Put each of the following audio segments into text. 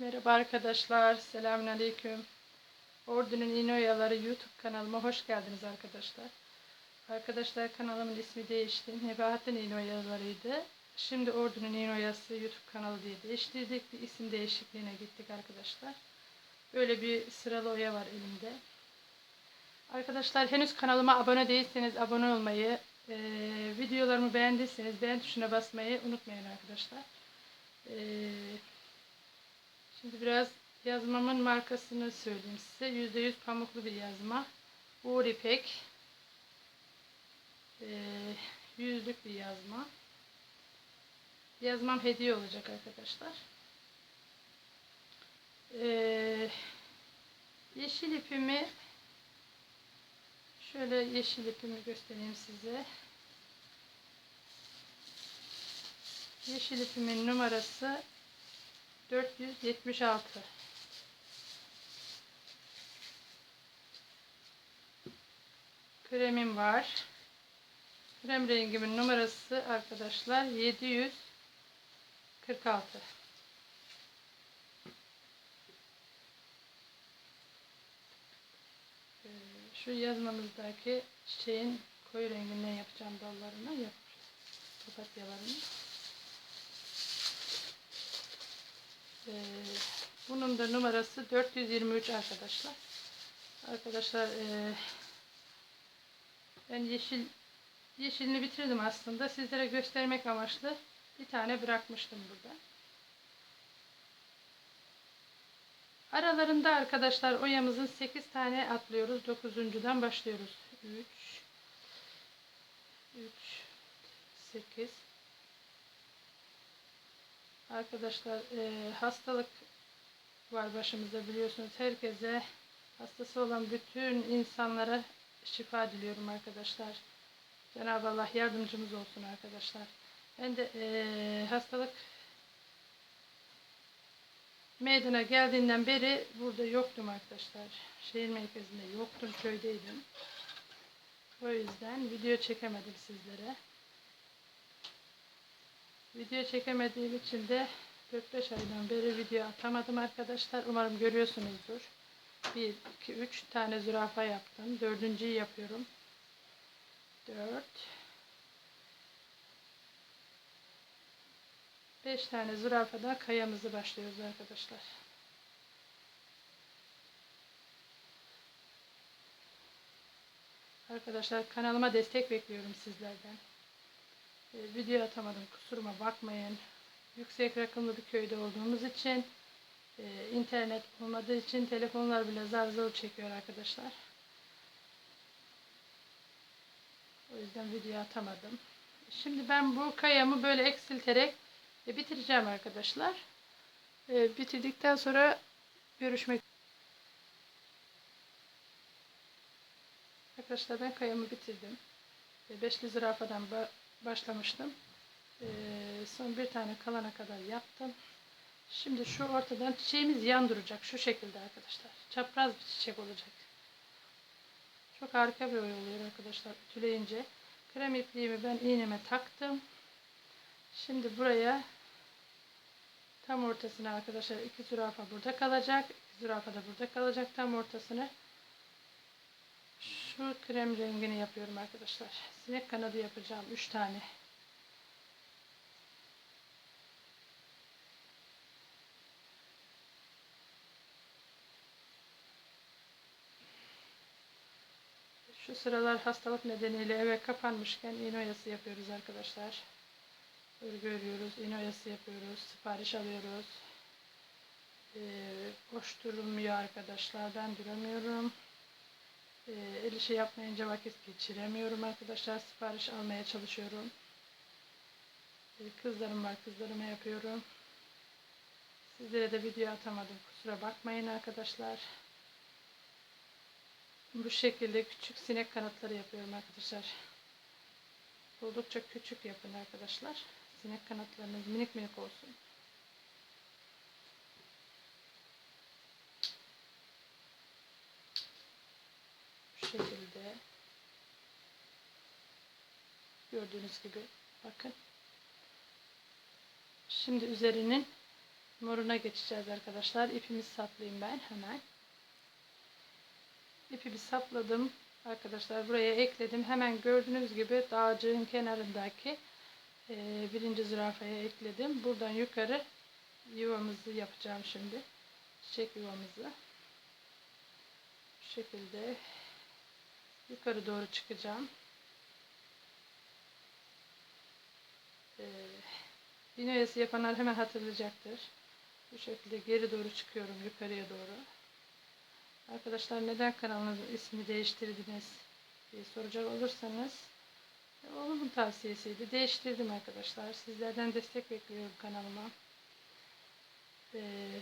Merhaba arkadaşlar, selamünaleyküm. Ordu'nun İnoyaları YouTube kanalıma hoş geldiniz arkadaşlar. Arkadaşlar kanalımın ismi değişti. Nebahattin İnoyalarıydı. Şimdi Ordu'nun İnoyası YouTube kanalı diye değiştirdik. Bir isim değişikliğine gittik arkadaşlar. Böyle bir sıralı oya var elimde. Arkadaşlar henüz kanalıma abone değilseniz abone olmayı, e, videolarımı beğendiyseniz beğen tuşuna basmayı unutmayın arkadaşlar. Eee Şimdi biraz yazmamın markasını söyleyeyim size. %100 pamuklu bir yazma. Uğur İpek. Ee, yüzlük bir yazma. Yazmam hediye olacak arkadaşlar. Ee, yeşil ipimi şöyle yeşil ipimi göstereyim size. Yeşil ipimin numarası 476 kremim var. Krem rengimin numarası arkadaşlar 746. Ee, Şu yazmamızdaki çiçeğin koyu renginden yapacağım dallarını yapacağım. Papatyalarını. Ee, bunun da numarası 423 arkadaşlar. Arkadaşlar e, ben yeşil yeşilini bitirdim aslında. Sizlere göstermek amaçlı bir tane bırakmıştım burada. Aralarında arkadaşlar oyamızın 8 tane atlıyoruz. 9.dan başlıyoruz. 3 3 8 Arkadaşlar e, hastalık var başımızda biliyorsunuz. Herkese hastası olan bütün insanlara şifa diliyorum arkadaşlar. Cenab-ı Allah yardımcımız olsun arkadaşlar. Ben de e, hastalık meydana geldiğinden beri burada yoktum arkadaşlar. Şehir merkezinde yoktum, köydeydim. O yüzden video çekemedim sizlere. Video çekemediğim için de 4-5 aydan beri video atamadım arkadaşlar. Umarım görüyorsunuzdur. 1, 2, 3 tane zürafa yaptım. Dördüncüyü yapıyorum. 4 5 tane zürafadan kayamızı başlıyoruz arkadaşlar. Arkadaşlar kanalıma destek bekliyorum sizlerden. E, video atamadım kusuruma bakmayın. Yüksek rakımlı bir köyde olduğumuz için e, internet olmadığı için telefonlar bile zar zor çekiyor arkadaşlar. O yüzden video atamadım. Şimdi ben bu kayamı böyle eksilterek e, bitireceğim arkadaşlar. E, bitirdikten sonra görüşmek Arkadaşlar ben kayamı bitirdim. Beşli zürafadan başlamıştım. Ee, son bir tane kalana kadar yaptım. Şimdi şu ortadan çiçeğimiz yan duracak. Şu şekilde arkadaşlar. Çapraz bir çiçek olacak. Çok harika bir oy oluyor arkadaşlar. Ütüleyince. Krem ipliğimi ben iğneme taktım. Şimdi buraya tam ortasına arkadaşlar iki zürafa burada kalacak. iki zürafa da burada kalacak. Tam ortasını şu krem rengini yapıyorum arkadaşlar. Sinek kanadı yapacağım. 3 tane. Şu sıralar hastalık nedeniyle eve kapanmışken iğne oyası yapıyoruz arkadaşlar. Örgü örüyoruz, iğne oyası yapıyoruz, sipariş alıyoruz. Ee, boş durulmuyor arkadaşlar. Ben duramıyorum. Ee, el işi yapmayınca vakit geçiremiyorum arkadaşlar. Sipariş almaya çalışıyorum. Ee, kızlarım var, kızlarıma yapıyorum. Sizlere de video atamadım. Kusura bakmayın arkadaşlar. Bu şekilde küçük sinek kanatları yapıyorum arkadaşlar. Oldukça küçük yapın arkadaşlar. Sinek kanatlarınız minik minik olsun. Şekilde gördüğünüz gibi bakın. Şimdi üzerinin moruna geçeceğiz arkadaşlar. İpimi saplayayım ben hemen. İpimi sapladım. Arkadaşlar buraya ekledim. Hemen gördüğünüz gibi dağcığın kenarındaki e, birinci zürafaya ekledim. Buradan yukarı yuvamızı yapacağım şimdi. Çiçek yuvamızı. Şekilde yukarı doğru çıkacağım. Ee, Binoyası yapanlar hemen hatırlayacaktır. Bu şekilde geri doğru çıkıyorum yukarıya doğru. Arkadaşlar neden kanalınızın ismini değiştirdiniz diye soracak olursanız e, oğlumun tavsiyesiydi. Değiştirdim arkadaşlar. Sizlerden destek bekliyorum kanalıma. Ee,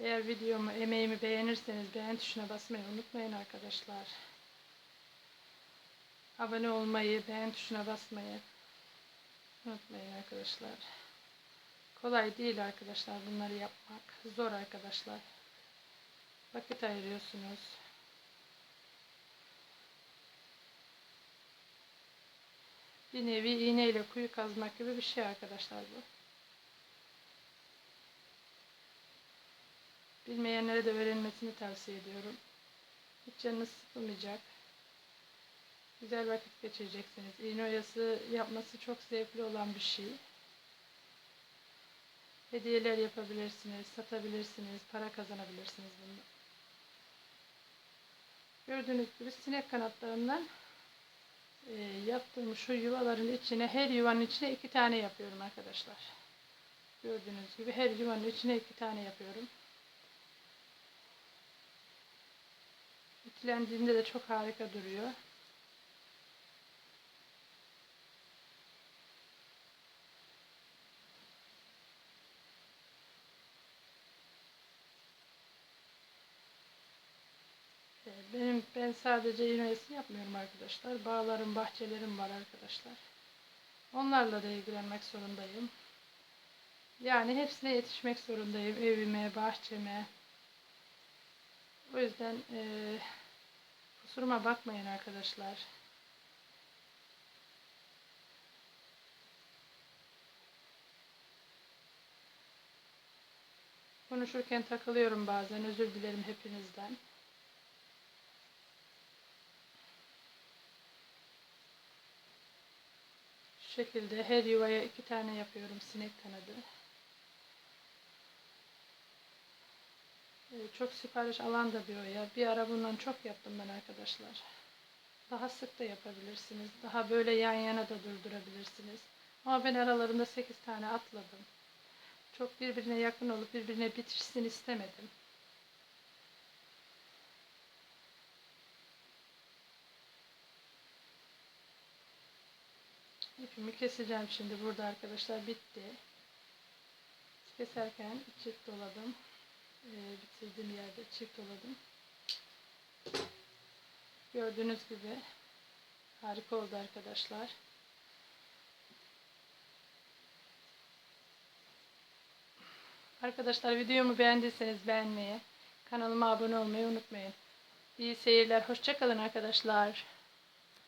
eğer videomu, emeğimi beğenirseniz beğen tuşuna basmayı unutmayın arkadaşlar. Abone olmayı, beğen tuşuna basmayı unutmayın arkadaşlar. Kolay değil arkadaşlar bunları yapmak. Zor arkadaşlar. Vakit ayırıyorsunuz. Bir nevi iğneyle kuyu kazmak gibi bir şey arkadaşlar bu. Bilmeyenlere de öğrenmesini tavsiye ediyorum. Hiç canınız sıkılmayacak. Güzel vakit geçireceksiniz. İğne oyası yapması çok zevkli olan bir şey. Hediyeler yapabilirsiniz, satabilirsiniz, para kazanabilirsiniz bununla. Gördüğünüz gibi sinek kanatlarından e, yaptığım şu yuvaların içine, her yuvanın içine iki tane yapıyorum arkadaşlar. Gördüğünüz gibi her yuvanın içine iki tane yapıyorum. Ütülendiğinde de çok harika duruyor. Ee, Benim ben sadece iğnesi yapmıyorum arkadaşlar. Bağlarım, bahçelerim var arkadaşlar. Onlarla da ilgilenmek zorundayım. Yani hepsine yetişmek zorundayım. Evime, bahçeme. O yüzden e, kusuruma bakmayın arkadaşlar. Konuşurken takılıyorum bazen. Özür dilerim hepinizden. Şu şekilde her yuvaya iki tane yapıyorum sinek kanadı. Çok sipariş alan da bir oya. Bir ara bundan çok yaptım ben arkadaşlar. Daha sık da yapabilirsiniz. Daha böyle yan yana da durdurabilirsiniz. Ama ben aralarında 8 tane atladım. Çok birbirine yakın olup birbirine bitirsin istemedim. İpimi keseceğim şimdi burada arkadaşlar bitti. Keserken çift doladım. Ee, bitirdiğim yerde çift doladım. Gördüğünüz gibi harika oldu arkadaşlar. Arkadaşlar videomu beğendiyseniz beğenmeyi, kanalıma abone olmayı unutmayın. İyi seyirler. Hoşçakalın arkadaşlar.